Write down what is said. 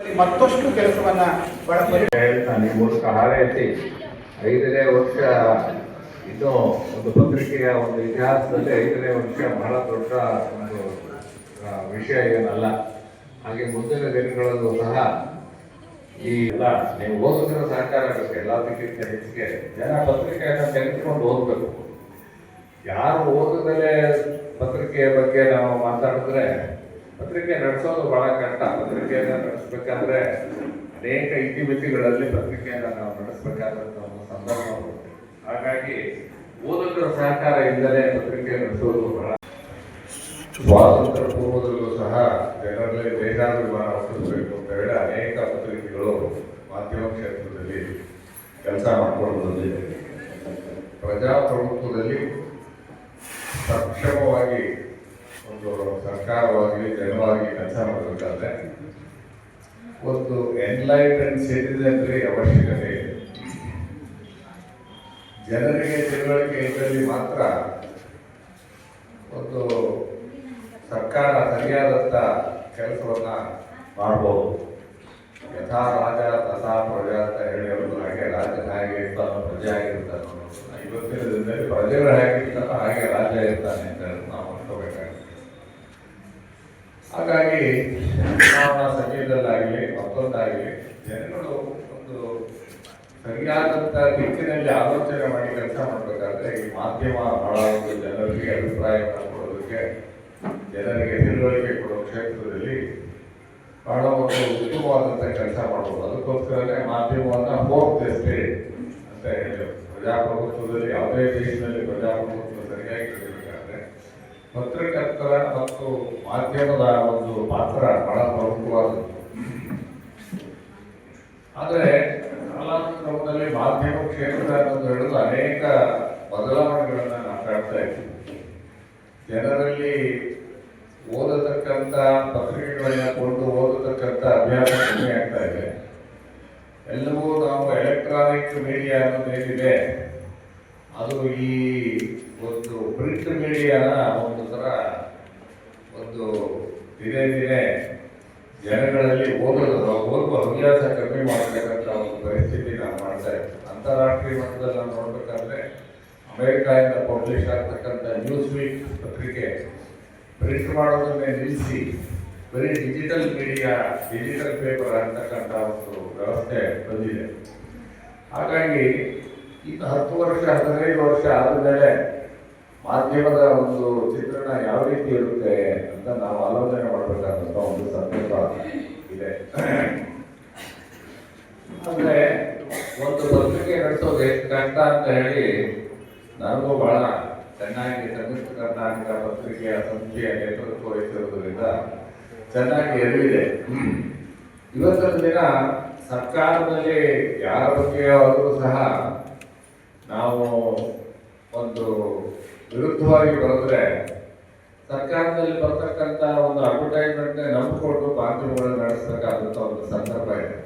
ಮತ್ತಷ್ಟು ಕೆಲಸವನ್ನ ಹಾರೈಸಿ. ಐದನೇ ವರ್ಷ, ಇದು ಒಂದು ಪತ್ರಿಕೆಯ ಒಂದು ಇತಿಹಾಸದಲ್ಲಿ ಐದನೇ ವರ್ಷ ಬಹಳ ದೊಡ್ಡ ಒಂದು ವಿಷಯ ಏನಲ್ಲ. ಹಾಗೆ ಮುಂದಿನ ದಿನಗಳಲ್ಲೂ ಸಹ ಈ ಎಲ್ಲ, ನೀವು ಓದಿದ್ರೆ ಸಹಕಾರ ಆಗುತ್ತೆ, ಎಲ್ಲದಕ್ಕಿಂತ ಹೆಚ್ಚಿಗೆ ಜನ ಪತ್ರಿಕೆಯನ್ನು ತೆಗೆದುಕೊಂಡು ಓದಬೇಕು. ಯಾರು ಓದದಲ್ಲೇ ಪತ್ರಿಕೆಯ ಬಗ್ಗೆ ನಾವು ಮಾತಾಡಿದ್ರೆ ಪತ್ರಿಕೆ ನಡೆಸೋದು ಬಹಳ ಕಷ್ಟ ಪತ್ರಿಕೆಯನ್ನು ನಡೆಸಬೇಕಾದ್ರೆ ಅನೇಕ ಇತಿಮಿತಿಗಳಲ್ಲಿ ಪತ್ರಿಕೆಯನ್ನು ನಾವು ನಡೆಸಬೇಕಾದಂತ ಒಂದು ಸಂದರ್ಭ. ಹಾಗಾಗಿ ಓದುಗರ ಸಹಕಾರ ಇಲ್ಲದೆ ಪತ್ರಿಕೆ ನಡೆಸೋದು ಬಹಳ ಸ್ವಾತಂತ್ರ್ಯ ಪೂರ್ವದಲ್ಲೂ ಸಹ ಜನರಲ್ಲಿ ಬೇಜಾರು ಹುಟ್ಟಿಸಬೇಕು ಅಂತ ಹೇಳಿ ಅನೇಕ ಪತ್ರಿಕೆಗಳು ಮಾಧ್ಯಮ ಕ್ಷೇತ್ರದಲ್ಲಿ ಕೆಲಸ ಮಾಡಿಕೊಂಡು ಬಂದಿದೆ ಪ್ರಜಾಪ್ರಭುತ್ವದಲ್ಲಿ ಸಕ್ಷಮವಾಗಿ ಒಂದು ಸರ್ಕಾರವಾಗಿ ಜನವಾಗಿ ಕೆಲಸ ಮಾಡಬೇಕಾದ್ರೆ ಒಂದು ಎನ್ಲೈಟನ್ ಸಿಟಿಸನ್ರಿ ಅವಶ್ಯಕತೆ ಇದೆ. ಜನರಿಗೆ ತಿಳುವಳಿಕೆ ಇದ್ದಲ್ಲಿ ಮಾತ್ರ ಒಂದು ಸರ್ಕಾರ ಸರಿಯಾದಂಥ ಕೆಲಸವನ್ನ ಮಾಡ್ಬೋದು. ಯಥಾ ರಾಜ ತಥಾ ಪ್ರಜಾ ಅಂತ ಹೇಳಿ ಹಾಗೆ ರಾಜ ಹಾಗೆ ಇರ್ತಾನೋ ಪ್ರಜೆ ಆಗಿರ್ತಾನೋ ಇವತ್ತಿನ ದಿನದಲ್ಲಿ ಪ್ರಜೆಗಳು ಹೇಗಿರ್ತಾನೋ ಹಾಗೆ ರಾಜ ಇರ್ತಾನೆ ಅಂತ ನಾವು ಹಾಗಾಗಿ ಚುನಾವಣಾ ಸಮಯದಲ್ಲಾಗಲಿ ಮತ್ತೊಂದಾಗಲಿ, ಜನಗಳು ಒಂದು ಸರಿಯಾದಂಥ ದಿಕ್ಕಿನಲ್ಲಿ ಆಲೋಚನೆ ಮಾಡಿ ಕೆಲಸ ಮಾಡಬೇಕಾದ್ರೆ ಈ ಮಾಧ್ಯಮ ಬಹಳ ಒಂದು ಜನರಿಗೆ ಅಭಿಪ್ರಾಯವನ್ನು ಕೊಡೋದಕ್ಕೆ, ಜನರಿಗೆ ತಿಳುವಳಿಕೆ ಕೊಡೋ ಕ್ಷೇತ್ರದಲ್ಲಿ ಬಹಳ ಒಂದು ಉತ್ತಮವಾದಂಥ ಕೆಲಸ ಮಾಡ್ಬೋದು. ಅದಕ್ಕೋಸ್ಕರನೇ ಮಾಧ್ಯಮವನ್ನು ಹೋಪ್ ದ ಅಂತ ಹೇಳಿ ಪ್ರಜಾಪ್ರಭುತ್ವದಲ್ಲಿ ಯಾವುದೇ ದೇಶದಲ್ಲಿ ಪ್ರಜಾಪ್ರಭುತ್ವ ಸರಿಯಾಗಿ ಇರಬೇಕಾದ್ರೆ ಪತ್ರಕರ್ತರ ಮತ್ತು ಮಾಧ್ಯಮದ ಒಂದು ಪಾತ್ರ ಬಹಳ ಪ್ರಮುಖವಾದದ್ದು. ಆದರೆ ಕಾಲಾನುಕ್ರಮದಲ್ಲಿ ಮಾಧ್ಯಮ ಕ್ಷೇತ್ರ ಹೇಳೋದು ಅನೇಕ ಬದಲಾವಣೆಗಳನ್ನ ನಾವು ಕಾಣ್ತಾ ಇದ್ದೀವಿ. ಜನರಲ್ಲಿ ಓದತಕ್ಕಂಥ ಪತ್ರಿಕೆಗಳನ್ನ ಕೊಂಡು ಓದತಕ್ಕಂಥ ಅಭ್ಯಾಸ ಕಮ್ಮಿ ಆಗ್ತಾ ಇದೆ. ಎಲ್ಲವೂ ನಾವು ಎಲೆಕ್ಟ್ರಾನಿಕ್ ಮೀಡಿಯಾ ಅನ್ನೋದು ಏನಿದೆ ಅದು ಈ ಒಂದು ಪ್ರಿಂಟ್ ಮೀಡಿಯಾನ ಒಂದು ಥರ ಒಂದು ದಿನೇ ದಿನೇ ಜನಗಳಲ್ಲಿ ಓದೋದು ಓದುವ ಹವ್ಯಾಸ ಕಮ್ಮಿ ಮಾಡತಕ್ಕಂಥ ಒಂದು ಪರಿಸ್ಥಿತಿ ನಾವು ಮಾಡ್ತಾ ಇದ್ದೀವಿ. ಅಂತಾರಾಷ್ಟ್ರೀಯ ಮಟ್ಟದಲ್ಲಿ ನಾವು ನೋಡಬೇಕಾದ್ರೆ ಅಮೆರಿಕಾದಿಂದ ಪಬ್ಲಿಷ್ ಆಗ್ತಕ್ಕಂಥ ನ್ಯೂಸ್ ವೀಕ್ ಪತ್ರಿಕೆ ಪ್ರಿಂಟ್ ಮಾಡೋದನ್ನೇ ನಿಲ್ಲಿಸಿ, ಬರೀ ಡಿಜಿಟಲ್ ಮೀಡಿಯಾ ಡಿಜಿಟಲ್ ಪೇಪರ್ ಅಂತಕ್ಕಂಥ ಒಂದು ವ್ಯವಸ್ಥೆ ಬಂದಿದೆ. ಹಾಗಾಗಿ ಈಗ ಹತ್ತು ವರ್ಷ, ಹದಿನೈದು ವರ್ಷ ಆದಮೇಲೆ ಮಾಧ್ಯಮದ ಒಂದು ಚಿತ್ರಣ ಯಾವ ರೀತಿ ಇರುತ್ತೆ ಅಂತ ನಾವು ಆಲೋಚನೆ ಮಾಡಬೇಕಾದಂತ ಒಂದು ಸಂದರ್ಭ ಇದೆ. ಅಂದ್ರೆ ಒಂದು ಪತ್ರಿಕೆ ನಡೆಸೋದು ಎಷ್ಟು ಕಷ್ಟ ಅಂತ ಹೇಳಿ ನನಗೂ ಬಹಳ ಚೆನ್ನಾಗಿ ಸಂಯುಕ್ತ ಕರ್ನಾಟಕ ಪತ್ರಿಕೆಯ ಸಂಸ್ಥೆಯ ನೇತೃತ್ವ ವಹಿಸಿರುವುದರಿಂದ ಚೆನ್ನಾಗಿ ಎದುರಿದೆ ಇವತ್ತಿನ ದಿನ ಸರ್ಕಾರದಲ್ಲಿ ಯಾರ ಬಗ್ಗೆಯಾದರೂ ಸಹ ನಾವು ಒಂದು ವಿರುದ್ಧವಾಗಿ ಬರೆದ್ರೆ ಸರ್ಕಾರದಲ್ಲಿ ಬರ್ತಕ್ಕಂಥ ಒಂದು ಅಡ್ವರ್ಟೈಸ್ಮೆಂಟ್ ನಂಬಿಕೊಂಡು ಮಾಧ್ಯಮಗಳನ್ನ ನಡೆಸಬೇಕಾದಂಥ ಒಂದು ಸಂದರ್ಭ ಇದೆ.